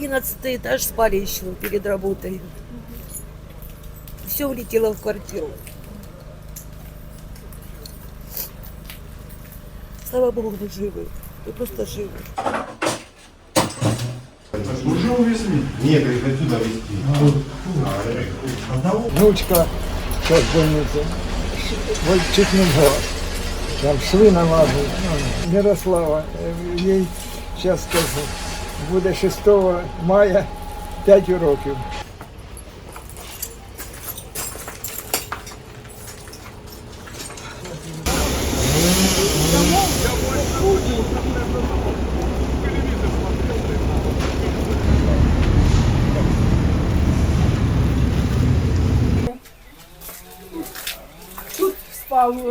15 этаж спали еще перед работой. Все улетело в квартиру. Слава Богу, мы живы. Мы просто живы. Уже увезли. Нет, говорит, отсюда везти. Внучка сейчас в больнице. Вот чуть не глаз. Там шви налазили. Ну, Мирослава, е, їй зараз скажу, буде 6 мая 5 років.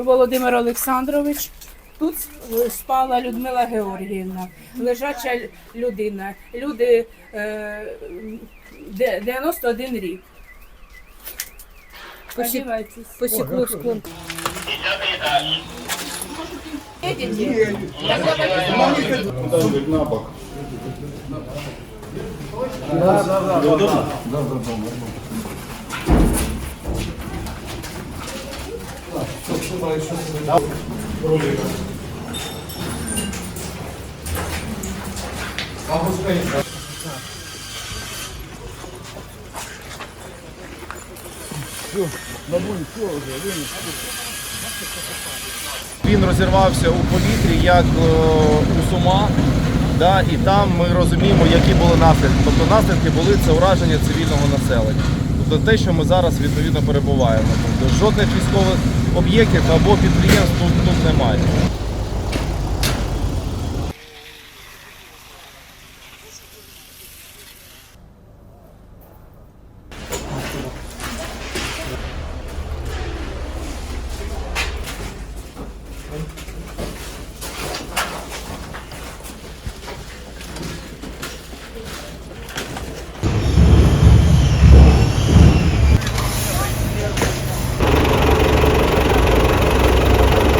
Володимир Олександрович, тут спала Людмила Георгіївна, лежача людина. Люди е, де- 91 рік. Одівайтесь. По Сикорскому. Їдете? Там на бок. Він розірвався у повітрі, як е, у сума. Да, і там ми розуміємо, які були наслідки. Тобто наслідки були це ураження цивільного населення. Тобто те, що ми зараз відповідно перебуваємо. Тобто жодних військових об'єктів або підприємств тут, тут немає.